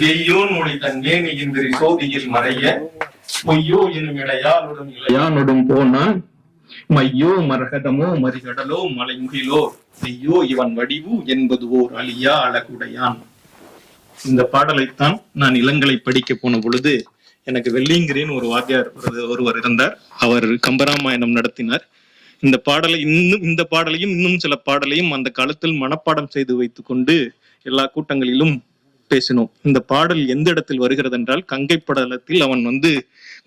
வெய்யோன் மொழி தன் மேனியின்றி சோதியில் மறைய பொய்யோ எனும் போனான் மையோ மரகதமோ மறிகடலோ மலைமுகிலோ ஐயோ இவன் வடிவு என்பது ஓர் அழியா அழகுடையான். இந்த பாடலைத்தான் நான் இளங்கலை படிக்க போன பொழுது எனக்கு வெள்ளிங்கிறேன் ஒரு வாத்தியார் ஒருவர் இருந்தார். அவர் கம்பராமாயணம் நடத்தினார். இந்த பாடலை இன்னும் இந்த பாடலையும் இன்னும் சில பாடலையும் அந்த காலத்தில் மனப்பாடம் செய்து வைத்துக்கொண்டு எல்லா கூட்டங்களிலும் பேசினோம். இந்த பாடல் எந்த இடத்தில் வருகிறது என்றால் கங்கை படலத்தில் அவன் வந்து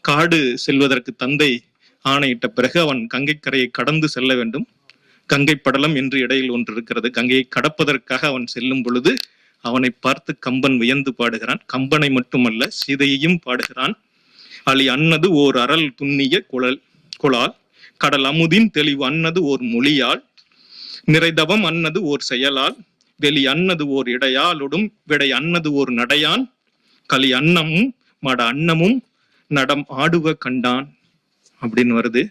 காடு செல்வதற்கு தந்தை ஆணையிட்ட பிறகு அவன் கங்கை கரையை கடந்து செல்ல வேண்டும். கங்கை படலம் என்று இடையில் ஒன்று இருக்கிறது. கங்கையை கடப்பதற்காக அவன் செல்லும் பொழுது அவனை பார்த்து கம்பன் வியந்து பாடுகிறான். கம்பனை மட்டுமல்ல சீதையையும் பாடுகிறான். அலி அன்னது ஓர் அறல் துண்ணிய குழல் குழால் கடல் அமுதின் தெளிவு அன்னது ஓர் மொழியால் நிறைதவம் அன்னது ஓர் செயலால் வெளி அன்னது ஓர் இடையாலொடும் விடை அன்னது ஓர் நடையான். களி அன்னமும் மட அன்னமும் நடம் ஆடுவ கண்டான். அப்படின்னு வருது.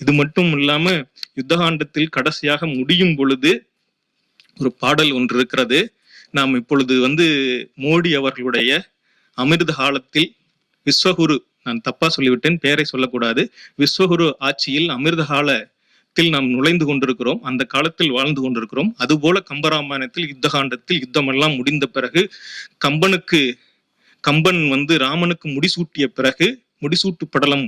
இது மட்டும் இல்லாம யுத்தகாண்டத்தில் கடைசியாக முடியும் பொழுது ஒரு பாடல் ஒன்று இருக்கிறது. நாம் இப்பொழுது வந்து மோடி அவர்களுடைய அமிர்த காலத்தில் விஸ்வகுரு நான் தப்பா சொல்லிவிட்டேன் பெயரை சொல்லக்கூடாது. விஸ்வகுரு ஆட்சியில் அமிர்த காலத்தில் நாம் நுழைந்து கொண்டிருக்கிறோம் அந்த காலத்தில் வாழ்ந்து கொண்டிருக்கிறோம். அதுபோல கம்பராமாயணத்தில் யுத்த காண்டத்தில் யுத்தமெல்லாம் முடிந்த பிறகு கம்பனுக்கு கம்பன் வந்து ராமனுக்கு முடிசூட்டிய பிறகு முடிசூட்டு படலம்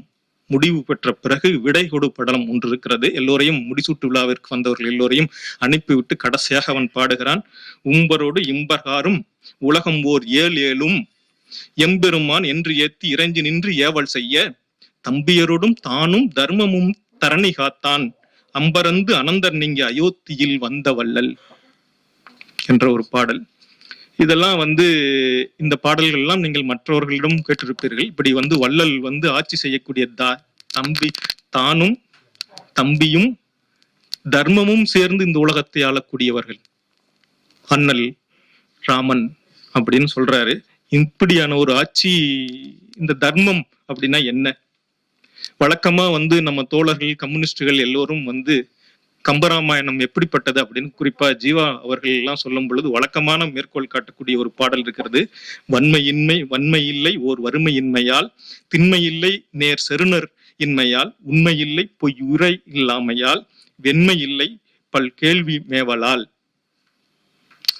முடிவு பெற்ற பிறகு விடை கொடு படலம் ஒன்று இருக்கிறது. எல்லோரையும் முடிசூட்டு விழாவிற்கு வந்தவர்கள் எல்லோரையும் அனுப்பிவிட்டு கடைசியாக அவன் பாடுகிறான் உம்பரோடு இம்பகாரும் உலகம் ஓர் ஏழ் ஏழும் எம்பெருமான் என்று ஏத்தி இறைஞ்சி நின்று ஏவல் செய்ய தம்பியரோடும் தானும் தர்மமும் தரணி காத்தான். அம்பரந்து அனந்தர் நீங்க அயோத்தியில் வந்த வள்ளல் என்ற ஒரு பாடல். இதெல்லாம் வந்து இந்த பாடல்கள் எல்லாம் நீங்கள் மற்றவர்களிடம் கேட்டிருப்பீர்கள். இப்படி வந்து வள்ளல் வந்து ஆட்சி செய்யக்கூடிய தா தம்பி தானும் தம்பியும் தர்மமும் சேர்ந்து இந்த உலகத்தை ஆளக்கூடியவர்கள். அண்ணல் ராமன் அப்படின்னு சொல்றாரு. இப்படியான ஒரு ஆட்சி இந்த தர்மம் அப்படின்னா என்ன? வழக்கமா வந்து நம்ம தோழர்கள் கம்யூனிஸ்டுகள் எல்லோரும் வந்து கம்பராமாயணம் எப்படிப்பட்டது அப்படின்னு குறிப்பா ஜீவா அவர்கள் எல்லாம் சொல்லும் பொழுது வழக்கமான மேற்கோள் காட்டக்கூடிய ஒரு பாடல் இருக்கிறது. வன்மையின்மை வன்மை இல்லை ஓர் வறுமையின்மையால் திண்மை இல்லை நேர் செருணர் இன்மையால் உண்மை இல்லை பொய் உரை இல்லாமையால் வெண்மை இல்லை பல் கேள்வி மேவலால்.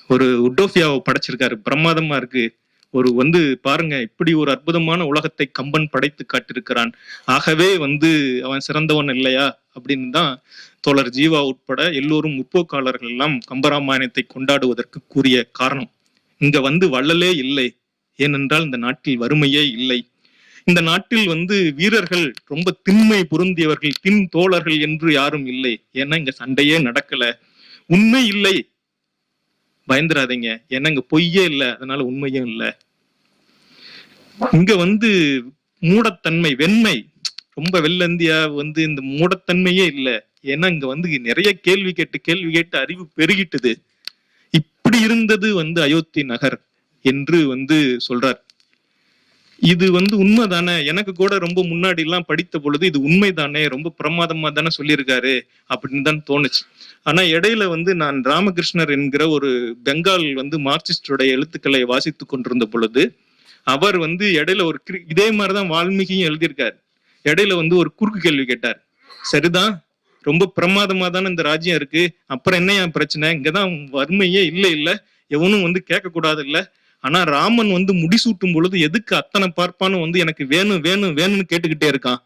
ஒரு உட்டோபியாவை படைச்சிருக்காரு. பிரமாதமா இருக்கு. ஒரு வந்து பாருங்க இப்படி ஒரு அற்புதமான உலகத்தை கம்பன் படைத்து காட்டியிருக்கிறான். ஆகவே வந்து அவன் சிறந்தவன் இல்லையா? அப்படின்னு தான் தோழர் ஜீவா உட்பட எல்லோரும் முற்போக்காளர்கள் எல்லாம் கம்பராமாயணத்தை கொண்டாடுவதற்கு கூறிய காரணம். இங்க வந்து வள்ளலே இல்லை. ஏனென்றால் இந்த நாட்டில் வறுமையே இல்லை. இந்த நாட்டில் வந்து வீரர்கள் ரொம்ப திண்மை பொருந்தியவர்கள் தின் தோழர்கள் என்று யாரும் இல்லை. ஏன்னா இங்க சண்டையே நடக்கல. உண்மை இல்லை. பயந்துராதீங்க. ஏன்னா இங்க பொய்யே இல்லை. அதனால உண்மையும் இல்லை. இங்க வந்து மூடத்தன்மை வெண்மை. ரொம்ப வெள்ளந்தியா வந்து இந்த மூடத்தன்மையே இல்லை. ஏன்னா இங்க வந்து நிறைய கேள்வி கேட்டு கேள்வி கேட்டு அறிவு பெருகிட்டது. இப்படி இருந்தது வந்து அயோத்தி நகர் என்று வந்து சொல்றார். இது வந்து உண்மைதானே? எனக்கு கூட ரொம்ப முன்னாடி எல்லாம் படித்த பொழுது இது உண்மைதானே? ரொம்ப பிரமாதமா தானே சொல்லியிருக்காரு அப்படின்னு தான் தோணுச்சு. ஆனா இடையில வந்து நான் ராமகிருஷ்ணர் என்கிற ஒரு பெங்கால் வந்து மார்க்சிஸ்டுடைய எழுத்துக்களை வாசித்து கொண்டிருந்த பொழுது அவர் வந்து இடையில ஒரு இதே மாதிரிதான் வால்மீகியும் எழுதியிருக்காரு. இடையில வந்து ஒரு குறுக்கு கேள்வி கேட்டார். சரிதான் ரொம்ப பிரமாதமா தானே இந்த ராஜ்யம் இருக்கு? அப்புறம் என்ன என் பிரச்சனை? இங்கதான் வறுமையே இல்லை இல்ல. எவனும் வந்து கேட்க கூடாது இல்ல. ஆனா ராமன் வந்து முடிசூட்டும் பொழுது எதுக்கு அத்தனை பார்ப்பானும் வந்து எனக்கு வேணும் வேணும் வேணும்னு கேட்டுக்கிட்டே இருக்கான்.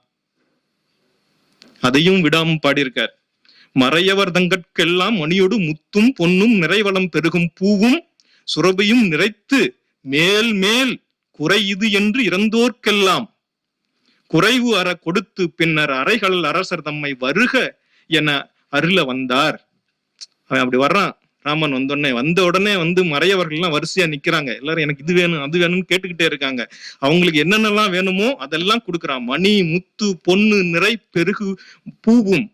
அதையும் விடாம பாடியிருக்கார். மறையவர் தங்கட்கெல்லாம் மணியோடு முத்தும் பொன்னும் நிறைவளம் பெருகும் பூவும் சுரபியும் நிறைத்து மேல் மேல் குறை இது என்று இறந்தோர்க்கெல்லாம். குறைவு அற கொடுத்து பின்னர் அறைகள் அரசர் தம்மை வருக என அருள வந்தார். அவன் அப்படி வர்றான். ராமன் வந்தோடனே வந்த உடனே வந்து மறையவர்கள் எல்லாம் வரிசையா நிக்கிறாங்க. எல்லாரும் எனக்கு இது வேணும் அது வேணும்னு கேட்டுக்கிட்டே இருக்காங்க. அவங்களுக்கு என்னென்னலாம் வேணுமோ அதெல்லாம் கொடுக்குறான் மணி முத்து பொண்ணு நிறை பெருகு பூவும்.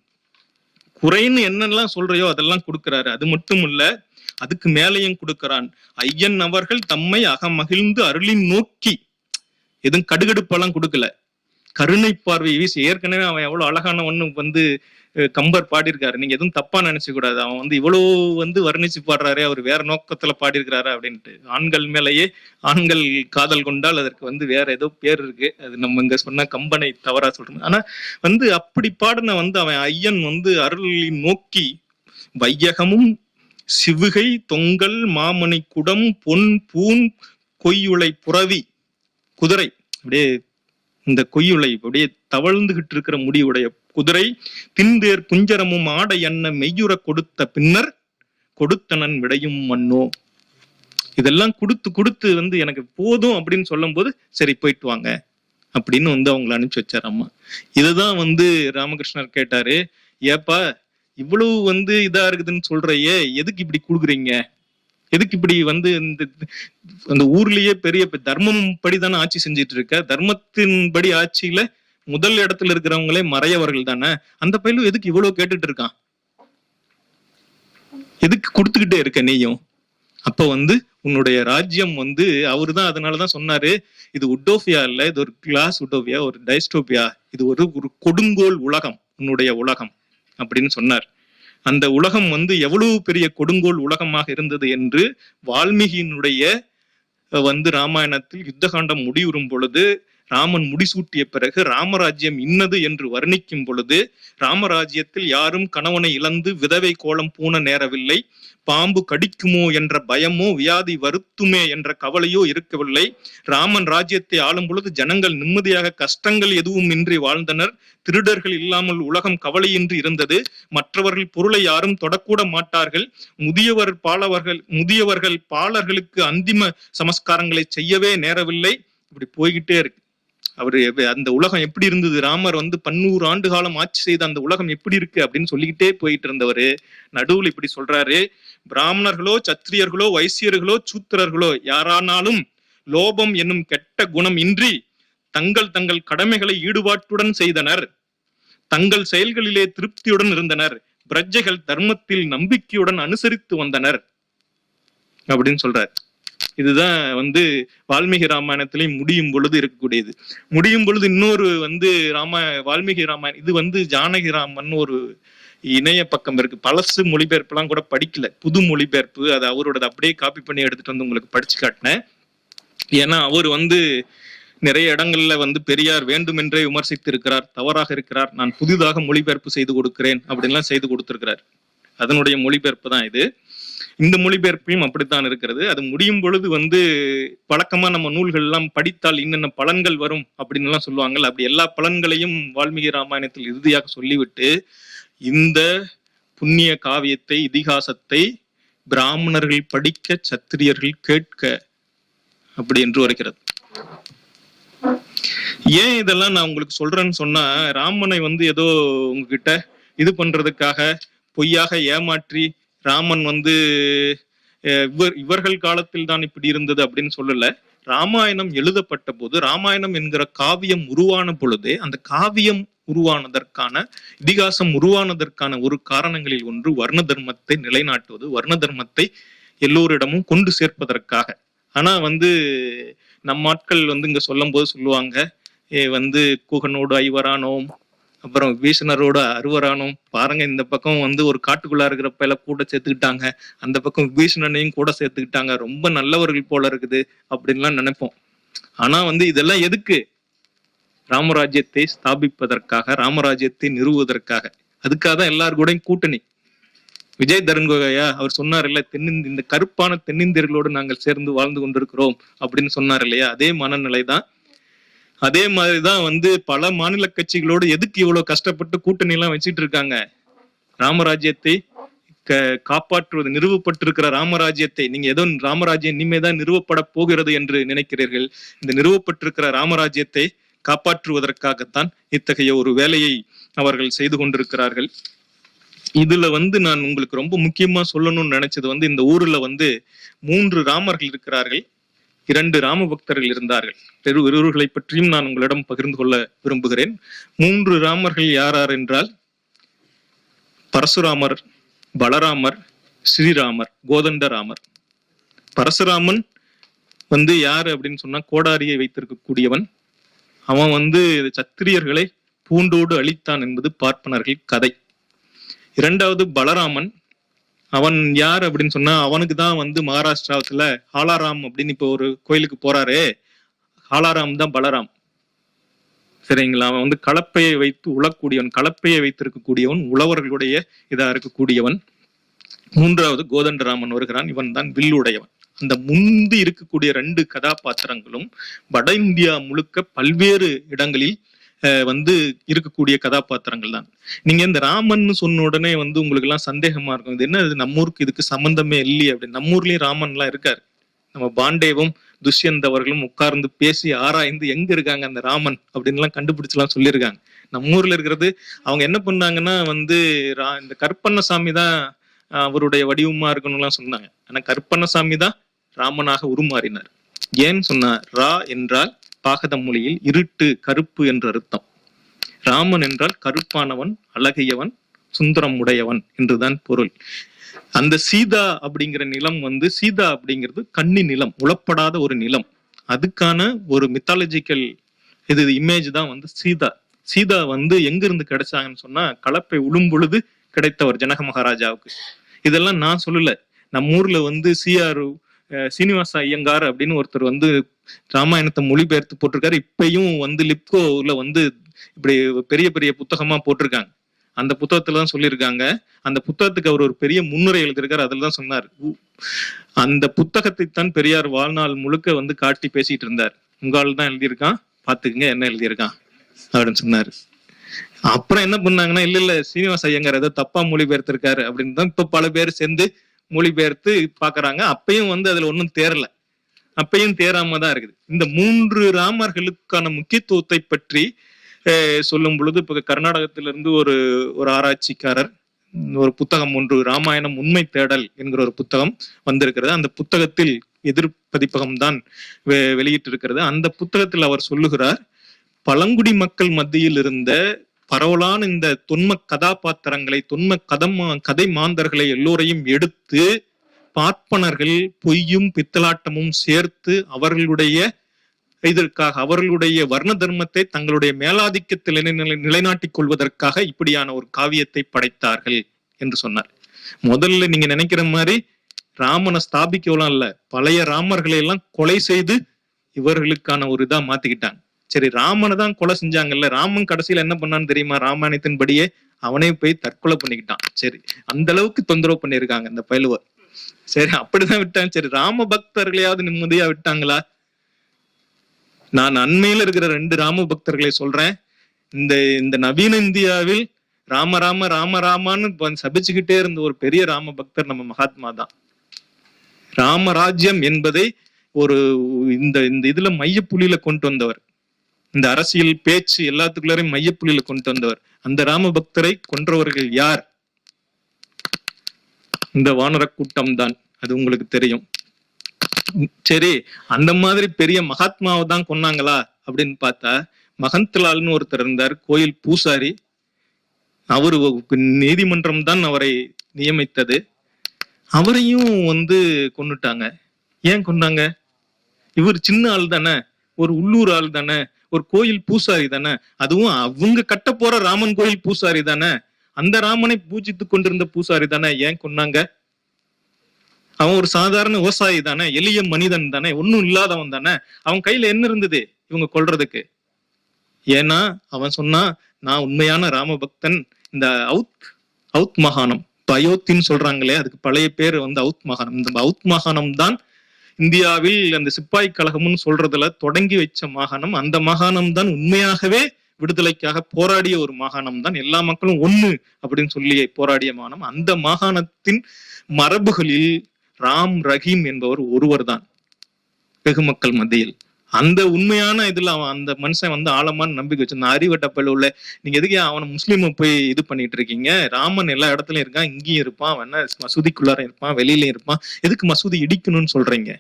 குறைன்னு என்னெல்லாம் சொல்றையோ அதெல்லாம் கொடுக்குறாரு. அது மட்டும் இல்ல அதுக்கு மேலையும் கொடுக்கிறான். ஐயன் அவர்கள் தம்மை அகமகிழ்ந்து அருளின் நோக்கி. எதுவும் கடுகடுப்பெல்லாம் கொடுக்கல. கருணை பார்வை வீசி ஏற்கனவே அவன் எவ்வளவு அழகான ஒண்ணு வந்து கம்பர் பாடியிருக்காரு. நீங்க எதுவும் தப்பா நினைச்சு கூடாது அவன் வந்து இவ்வளவு வந்து வர்ணிச்சு பாடுறாரு அவர் வேற நோக்கத்துல பாடியிருக்கிறாரு அப்படின்ட்டு. ஆண்கள் மேலேயே ஆண்கள் காதல் கொண்டால் அதற்கு வந்து வேற ஏதோ பேர் இருக்கு. அது நம்ம இங்க சொன்ன கம்பனை தவறா சொல்றோம். ஆனா வந்து அப்படி பாடின வந்து அவன் ஐயன் வந்து அருளை நோக்கி வையகமும் சிவுகை தொங்கல் மாமணி குடம் பொன் பூன் கொய்யுளை புறவி குதிரை அப்படியே இந்த கொய்யுளை அப்படியே தவழ்ந்துகிட்டு இருக்கிற முடிவுடைய குதிரை தின்தேர் புஞ்சரமும் ஆடை அன்ன மெய்யுற கொடுத்த பின்னர் கொடுத்தனன் விடையும் மன்னோ. இதெல்லாம் கொடுத்து கொடுத்து வந்து எனக்கு போதும் அப்படின்னு சொல்லும் போது சரி போயிட்டு வாங்க அப்படின்னு வந்து அவங்கள அனுப்பிச்சு வச்சார் அம்மா. இதுதான் வந்து ராமகிருஷ்ணர் கேட்டாரு ஏப்பா இவ்வளவு வந்து இதா இருக்குதுன்னு சொல்றையே எதுக்கு இப்படி கொடுக்குறீங்க எதுக்கு இப்படி வந்து இந்த அந்த ஊர்லயே பெரிய பெ- தர்மம் படிதானே ஆட்சி செஞ்சிட்டு இருக்க? தர்மத்தின்படி ஆட்சியில முதல் இடத்துல இருக்கிறவங்களே மறையவர்கள் தானே? அந்த பயிலும் எதுக்கு இவ்வளவு கேட்டுட்டு இருக்கான்? எதுக்கு கொடுத்துக்கிட்டே இருக்க நீயும்? அப்ப வந்து உன்னுடைய ராஜ்யம் வந்து அவருதான் அதனாலதான் சொன்னாரு இது உட்டோபியா இல்ல இது ஒரு கிளாஸ் உட்டோபியா ஒரு டைஸ்டோபியா இது ஒரு ஒரு கொடுங்கோல் உலகம் உன்னுடைய உலகம் அப்படின்னு சொன்னார். அந்த உலகம் வந்து எவ்வளவு பெரிய கொடுங்கோல் உலகமாக இருந்தது என்று வால்மீகியினுடைய வந்து ராமாயணத்தில் யுத்தகாண்டம் முடிவுறும் பொழுது ராமன் முடிசூட்டிய பிறகு ராமராஜ்யம் இன்னது என்று வர்ணிக்கும் பொழுது ராமராஜ்யத்தில் யாரும் கணவனை இழந்து விதவை கோலம் பூண நேரவில்லை பாம்பு கடிக்குமோ என்ற பயமோ வியாதி வருத்துமே என்ற கவலையோ இருக்கவில்லை. ராமன் ராஜ்யத்தை ஆளும் பொழுது ஜனங்கள் நிம்மதியாக கஷ்டங்கள் எதுவும் இன்றி வாழ்ந்தனர். திருடர்கள் இல்லாமல் உலகம் கவலையின்றி இருந்தது. மற்றவர்கள் பொருளை யாரும் தொடக்கூட மாட்டார்கள். முதியவர் பாலவர்கள் முதியவர்கள் பாலர்களுக்கு அந்திம சமஸ்காரங்களை செய்யவே நேரவில்லை. இப்படி போய்கிட்டே இருக்கு. அவரு அந்த உலகம் எப்படி இருந்தது? ராமர் வந்து பன்னூறு ஆண்டு காலம் ஆட்சி செய்த அந்த உலகம் எப்படி இருக்கு? அப்படின்னு சொல்லிக்கிட்டே போயிட்டு இருந்தவரு. நடுவுல இப்படி சொல்றாரு. பிராமணர்களோ சத்திரியர்களோ வைசியர்களோ சூத்திரர்களோ யாரானாலும் லோபம் என்னும் கெட்ட குணம் இன்றி தங்கள் தங்கள் கடமைகளை ஈடுபாட்டுடன் செய்தனர். தங்கள் செயல்களிலே திருப்தியுடன் இருந்தனர். பிரஜைகள் தர்மத்தில் நம்பிக்கையுடன் அனுசரித்து வந்தனர். அப்படின்னு சொல்றார். இதுதான் வந்து வால்மீகி ராமாயணத்திலையும் முடியும் பொழுது இருக்கக்கூடியது. முடியும் பொழுது இன்னொரு வந்து ராம வால்மீகி ராமாயணம் இது வந்து ஜானகி ராமன் ஒரு இணைய பக்கம் இருக்கு. பழசு மொழிபெயர்ப்புலாம் கூட படிக்கல. புது மொழிபெயர்ப்பு அது அவரோட அப்படியே காப்பி பண்ணி எடுத்துட்டு வந்து உங்களுக்கு படிச்சு காட்டினேன். ஏன்னா அவர் வந்து நிறைய இடங்கள்ல வந்து பெரியார் வேண்டுமென்றே விமர்சித்து இருக்கிறார் தவறாக இருக்கிறார் நான் புதிதாக மொழிபெயர்ப்பு செய்து கொடுக்கிறேன் அப்படின்லாம் செய்து கொடுத்திருக்கிறார். அதனுடைய மொழிபெயர்ப்பு தான் இது. இந்த மொழிபெயர்ப்பையும் அப்படித்தான் இருக்கிறது. அது முடியும் பொழுது வந்து வழக்கமா நம்ம நூல்கள் எல்லாம் படித்தால் இன்னென்ன பலன்கள் வரும் அப்படின்னு எல்லாம் சொல்லுவாங்கல்ல. அப்படி எல்லா பலன்களையும் வால்மீகி ராமாயணத்தில் இறுதியாக சொல்லிவிட்டு இந்த புண்ணிய காவியத்தை இதிகாசத்தை பிராமணர்கள் படிக்க சத்திரியர்கள் கேட்க அப்படி என்று வருகிறது. ஏன் இதெல்லாம் நான் உங்களுக்கு சொல்றேன்னு சொன்னா ராமனை வந்து ஏதோ உங்ககிட்ட இது பண்றதுக்காக பொய்யாக ஏமாற்றி ராமன் வந்து இவர் இவர்கள் காலத்தில் தான் இப்படி இருந்தது அப்படின்னு சொல்லல. ராமாயணம் எழுதப்பட்ட போது ராமாயணம் என்கிற காவியம் உருவான பொழுதே அந்த காவியம் உருவானதற்கான இதிகாசம் உருவானதற்கான ஒரு காரணங்களில் ஒன்று வர்ண தர்மத்தை நிலைநாட்டுவது வர்ண தர்மத்தை எல்லோரிடமும் கொண்டு சேர்ப்பதற்காக. ஆனா வந்து நம்ம ஆட்கள் வந்து இங்க சொல்லும் போது சொல்லுவாங்க ஏ வந்து குகனோடு ஐவரானோம் அப்புறம் விபீஷணரோட அறுவரானோம் பாருங்க இந்த பக்கம் வந்து ஒரு காட்டுக்குள்ளா இருக்கிறப்ப எல்லாம் கூட சேர்த்துக்கிட்டாங்க. அந்த பக்கம் விபீஷணனையும் கூட சேர்த்துக்கிட்டாங்க. ரொம்ப நல்லவர்கள் போல இருக்குது அப்படின்லாம் நினைப்போம். ஆனா வந்து இதெல்லாம் எதுக்கு? ராமராஜ்யத்தை ஸ்தாபிப்பதற்காக ராமராஜ்யத்தை நிறுவுவதற்காக. அதுக்காக தான் எல்லாரு கூடயும் கூட்டணி. விஜய் தருண்கோயா அவர் சொன்னார் இல்ல தென்னிந்தி இந்த கருப்பான தென்னிந்தியர்களோடு நாங்கள் சேர்ந்து வாழ்ந்து கொண்டிருக்கிறோம் அப்படின்னு சொன்னார் இல்லையா? அதே மனநிலை தான் அதே மாதிரிதான் வந்து பல மாநில கட்சிகளோடு எதுக்கு இவ்வளவு கஷ்டப்பட்டு கூட்டணி எல்லாம் வச்சுட்டு இருக்காங்க? ராமராஜ்யத்தை க- காப்பாற்றுவது நிறுவப்பட்டிருக்கிற ராமராஜ்யத்தை நீங்க ஏதோ ராமராஜ்யம் இனிமேதான் நிறுவப்பட போகிறது என்று நினைக்கிறீர்கள். இந்த நிறுவப்பட்டிருக்கிற ராமராஜ்யத்தை காப்பாற்றுவதற்காகத்தான் இத்தகைய ஒரு வேலையை அவர்கள் செய்து கொண்டிருக்கிறார்கள். இதுல வந்து நான் உங்களுக்கு ரொம்ப முக்கியமா சொல்லணும்னு நினைச்சது வந்து இந்த ஊர்ல வந்து மூன்று ராமர்கள் இருக்கிறார்கள். இரண்டு ராம பக்தர்கள் இருந்தார்கள். பெரு இருவர்களை பற்றியும் நான் உங்களிடம் பகிர்ந்து கொள்ள விரும்புகிறேன். மூன்று ராமர்கள் யார் யார் என்றால் பரசுராமர் பலராமர் ஸ்ரீராமர் கோதண்டராமர். பரசுராமன் வந்து யார் அப்படின்னு சொன்னா கோடாரியை வைத்திருக்கக்கூடியவன். அவன் வந்து சத்திரியர்களை பூண்டோடு அழித்தான் என்பது பார்ப்பனர்கள் கதை. இரண்டாவது பலராமன் அவன் யார் அப்படின்னு சொன்னா அவனுக்கு தான் வந்து மகாராஷ்டிராத்துல ஹாலாராம் அப்படின்னு இப்போ ஒரு கோயிலுக்கு போறாரே. ஹாலாராம் தான் பலராம். சரிங்களா? அவன் வந்து கலப்பையை வைத்து உழக்கூடியவன் கலப்பையை வைத்திருக்கக்கூடியவன் உழவர்களுடைய இதா இருக்கக்கூடியவன். மூன்றாவது கோதண்டராமன் வருகிறான். இவன் தான் வில்லுடையவன். அந்த முந்தி இருக்கக்கூடிய ரெண்டு கதாபாத்திரங்களும் வட இந்தியா முழுக்க பல்வேறு இடங்களில் வந்து இருக்கக்கூடிய கதாபாத்திரங்கள் தான். நீங்க இந்த ராமன் சொன்ன உடனே வந்து உங்களுக்கு எல்லாம் சந்தேகமா இருக்கும். இது என்ன இது நம்ம ஊருக்கு இதுக்கு சம்பந்தமே இல்லையே அப்படின்னு. நம்ம ஊர்லயும் ராமன் எல்லாம் இருக்காரு. நம்ம பாண்டேவும் துஷ்யந்த் அவர்களும் உட்கார்ந்து பேசி ஆராய்ந்து எங்க இருக்காங்க அந்த ராமன் அப்படின்னு எல்லாம் கண்டுபிடிச்சுலாம் சொல்லியிருக்காங்க. நம்ம ஊர்ல இருக்கிறது அவங்க என்ன பண்ணாங்கன்னா வந்து ரா- இந்த கற்பண்ணசாமி தான் அவருடைய வடிவமா இருக்கணும்லாம் சொன்னாங்க. ஆனா கற்பண்ணசாமி தான் ராமனாக உருமாறினார். ஏன் சொன்னா ரா என்றால் பாகத மொழியில் இருட்டு கருப்பு என்ற அர்த்தம். ராமன் என்றால் கருப்பானவன் அழகியவன் சுந்தரம் உடையவன் என்றுதான் பொருள். அந்த சீதா அப்படிங்கிற நிலம் வந்து சீதா அப்படிங்கிறது கன்னி நிலம் உளப்படாத ஒரு நிலம். அதுக்கான ஒரு மித்தாலஜிக்கல் இது இமேஜ் தான் வந்து சீதா. சீதா வந்து எங்க இருந்து கிடைச்சாங்கன்னு சொன்னா கலப்பை உழும் பொழுது கிடைத்தவர் ஜனக மகாராஜாவுக்கு. இதெல்லாம் நான் சொல்லல. நம்ம ஊர்ல வந்து சிஆர் சீனிவாச ஐயங்கார் அப்படின்னு ஒருத்தர் வந்து ராமாயணத்தை மொழிபெயர்த்து போட்டிருக்காரு. இப்பயும் வந்து லிப்கோல வந்து இப்படி பெரிய பெரிய புத்தகமா போட்டிருக்காங்க. அந்த புத்தகத்துல தான் சொல்லியிருக்காங்க. அந்த புத்தகத்துக்கு அவர் ஒரு பெரிய முன்னுரை எழுதியிருக்காரு. அதுல தான் சொன்னார். அந்த புத்தகத்தை தான் பெரியார் வாழ்நாள் முழுக்க வந்து காட்டி பேசிட்டு இருந்தார். உங்களால் தான் எழுதியிருக்கான். பாத்துக்குங்க என்ன எழுதியிருக்கான்? அப்படின்னு சொன்னாரு. அப்புறம் என்ன பண்ணாங்கன்னா இல்ல இல்ல சீனிவாச ஐயங்கார் ஏதோ தப்பா மொழிபெயர்த்திருக்காரு அப்படின்னு தான் இப்ப பல பேர் சேர்ந்து மொழிபெயர்த்து பாக்குறாங்க அப்பயும் வந்து அதுல ஒன்றும் தேரல அப்பயும் தேராம தான் இருக்குது. இந்த மூன்று ராமர்களுக்கான முக்கியத்துவத்தை பற்றி சொல்லும் பொழுது இப்ப கர்நாடகத்திலிருந்து ஒரு ஒரு ஆராய்ச்சிக்காரர் ஒரு புத்தகம் ஒன்று ராமாயணம் உண்மை தேடல் என்கிற ஒரு புத்தகம் வந்திருக்கிறது. அந்த புத்தகத்தில் எதிர் பதிப்பகம் தான் வெளியிட்டிருக்கிறது. அந்த புத்தகத்தில் அவர் சொல்லுகிறார் பழங்குடி மக்கள் மத்தியில் இருந்த பரவலான இந்த தொன்ம கதாபாத்திரங்களை தொன்ம கதம் கதை மாந்தர்களை எல்லோரையும் எடுத்து பார்ப்பனர்கள் பொய்யும் பித்தலாட்டமும் சேர்த்து அவர்களுடைய இதற்காக அவர்களுடைய வர்ண தர்மத்தை தங்களுடைய மேலாதிக்கத்தில் நிலை நிலைநாட்டிக் கொள்வதற்காக இப்படியான ஒரு காவியத்தை படைத்தார்கள் என்று சொன்னார். முதல்ல நீங்க நினைக்கிற மாதிரி ராமனை ஸ்தாபிக்கலாம் இல்ல பழைய ராமர்களை எல்லாம் கொலை செய்து இவர்களுக்கான ஒரு இதா மாத்திக்கிட்டாங்க. சரி ராமனை தான் கொலை செஞ்சாங்கல்ல ராமன் கடைசியில என்ன பண்ணான்னு தெரியுமா? ராமாயணத்தின்படியே அவனே போய் தற்கொலை பண்ணிக்கிட்டான். சரி அந்த அளவுக்கு தொந்தரவு பண்ணியிருக்காங்க இந்த பயிலுவ சரி அப்படிதான் விட்டாங்க. சரி ராம பக்தர்களையாவது நிம்மதியா விட்டாங்களா? நான் அண்மையில இருக்கிற ரெண்டு ராம பக்தர்களை சொல்றேன். இந்த இந்த நவீன இந்தியாவில் ராம ராம ராம ராமான்னு சபிச்சுக்கிட்டே இருந்த ஒரு பெரிய ராம பக்தர் நம்ம மகாத்மா தான். ராமராஜ்யம் என்பதை ஒரு இந்த இந்த இதுல மையப்புள்ளியில கொண்டு வந்தவர். இந்த அரசியல் பேச்சு எல்லாத்துக்குள்ளாரையும் மையப்புள்ளியில கொண்டு வந்தவர். அந்த ராம பக்தரை கொன்றவர்கள் யார்? இந்த வானர கூட்டம் தான் அது உங்களுக்கு தெரியும். சரி அந்த மாதிரி பெரிய மகாத்மாவை தான் கொன்னாங்களா? அப்படின்னு பார்த்தா மகந்தலால்னு ஒருத்தர் இருந்தார் கோயில் பூசாரி. அவரு நீதிமன்றம் தான் அவரை நியமித்தது. அவரையும் வந்து கொன்னுட்டாங்க. ஏன் கொன்னாங்க? இவர் சின்ன ஆள் தானே. ஒரு உள்ளூர் ஆள் தானே. ஒரு கோயில் பூசாரி தானே? அதுவும் அவங்க கட்ட போற ராமன் கோயில் பூசாரி தானே? அந்த ராமனை பூஜித்து கொண்டிருந்த பூசாரி தானே? ஏன் கொன்னாங்க? அவன் ஒரு சாதாரண விவசாயி தானே? எளிய மனிதன் தானே? ஒன்னும் இல்லாதவன் தானே? அவன் கையில என்ன இருந்தது இவங்க கொல்றதுக்கு? ஏன்னா அவன் சொன்னா நான் உண்மையான ராமபக்தன் இந்த அவுத் அவுத் மாகாணம் பயோத்தின்னு சொல்றாங்களே அதுக்கு பழைய பேர் வந்து அவுத் மகாணம். இந்த அவுத் மகாணம் தான் இந்தியாவில் அந்த சிப்பாய் கழகம்னு சொல்றதுல தொடங்கி வச்ச மாகாணம் அந்த மாகாணம் தான் உண்மையாகவே விடுதலைக்காக போராடிய ஒரு மாகாணம் தான். எல்லா மக்களும் ஒண்ணு அப்படின்னு சொல்லி போராடிய மாகாணம். அந்த மாகாணத்தின் மரபுகளில் ராம் ரஹீம் என்பவர் ஒருவர் தான் வெகு மக்கள் மத்தியில். அந்த உண்மையான இதுல அவன் அந்த மனுஷன் வந்து ஆழமான நம்பிக்கை வச்சிருந்தான். அறிவட்டப்பல் உள்ள நீங்க எதுக்கு அவனை முஸ்லீமை போய் இது பண்ணிட்டு இருக்கீங்க? ராமன் எல்லா இடத்துலயும் இருக்கான் இங்கேயும் இருப்பான் அவன் என்ன மசூதிக்குள்ளார இருப்பான் வெளியிலயும் இருப்பான். எதுக்கு மசூதி இடிக்கணும்னு சொல்றீங்க?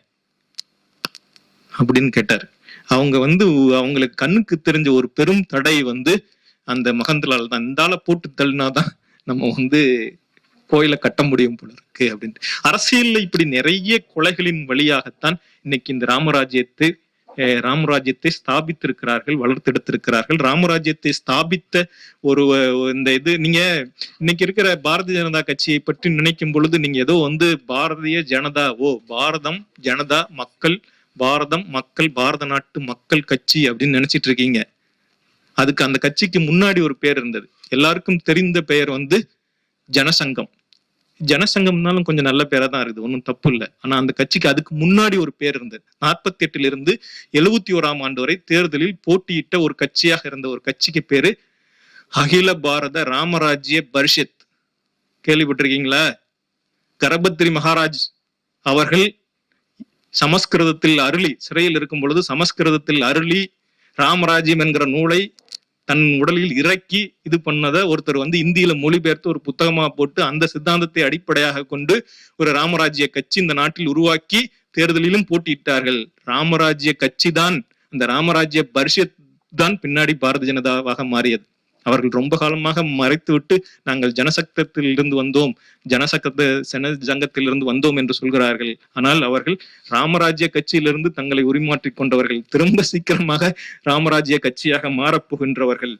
அப்படின்னு கேட்டாரு. அவங்க வந்து அவங்களுக்கு கண்ணுக்கு தெரிஞ்ச ஒரு பெரும் தடை வந்து அந்த மகந்தலால் தான். இந்த ஆளை போட்டு தள்ளினாதான் நம்ம வந்து கோயிலை கட்ட முடியும் போல இருக்கு அப்படின்ட்டு. அரசியல்ல இப்படி நிறைய கொலைகளின் வழியாகத்தான் இன்னைக்கு இந்த ராமராஜ்யத்தை ராமராஜ்யத்தை ஸ்தாபித்திருக்கிறார்கள் வளர்த்தெடுத்திருக்கிறார்கள். ராமராஜ்யத்தை ஸ்தாபித்த ஒரு இந்த இது நீங்க இன்னைக்கு இருக்கிற பாரதிய ஜனதா கட்சியை பற்றி நினைக்கும் பொழுது நீங்க ஏதோ வந்து பாரதிய ஜனதா ஓ பாரதம் ஜனதா மக்கள் பாரதம் மக்கள் பாரத நாட்டு மக்கள் கட்சி அப்படின்னு நினைச்சிட்டு இருக்கீங்க. அதுக்கு அந்த கட்சிக்கு முன்னாடி ஒரு பேர் இருந்தது. எல்லாருக்கும் தெரிந்த பெயர் வந்து ஜனசங்கம். ஜனசங்கம்னாலும் கொஞ்சம் நல்ல பேரா தான் இருக்குது ஒன்றும் தப்பு இல்லை. ஆனா அந்த கட்சிக்கு அதுக்கு முன்னாடி ஒரு பேர் இருந்தது. நாற்பத்தி எட்டுல இருந்து எழுபத்தி ஓராம் ஆண்டு வரை தேர்தலில் போட்டியிட்ட ஒரு கட்சியாக இருந்த ஒரு கட்சிக்கு பேரு அகில பாரத ராமராஜ்ய பரிஷத். கேள்விப்பட்டிருக்கீங்களா? கரபத்ரி மகாராஜ் அவர்கள் சமஸ்கிருதத்தில் அருளி சிறையில் இருக்கும் பொழுது சமஸ்கிருதத்தில் அருளி ராமராஜ்யம் என்கிற நூலை தன் உடலில் இறக்கி இது பண்ணதை ஒருத்தர் வந்து இந்தியில மொழிபெயர்த்து ஒரு புத்தகமா போட்டு அந்த சித்தாந்தத்தை அடிப்படையாக கொண்டு ஒரு ராமராஜ்ய கட்சி இந்த நாட்டில் உருவாக்கி தேர்தலிலும் போட்டியிட்டார்கள். ராமராஜ்ய கட்சி தான் அந்த ராமராஜ்ய பரிஷத் தான் பின்னாடி பாரதிய ஜனதாவாக மாறியது. அவர்கள் ரொம்ப காலமாக மறைத்துவிட்டு நாங்கள் ஜனசக்தத்தில் இருந்து வந்தோம் ஜனசக்த சென சங்கத்திலிருந்து வந்தோம் என்று சொல்கிறார்கள். ஆனால் அவர்கள் ராமராஜ்ய கட்சியிலிருந்து தங்களை உரிமாற்றிக் கொண்டவர்கள். திரும்ப சீக்கிரமாக ராமராஜ்ய கட்சியாக மாறப்போகின்றவர்கள்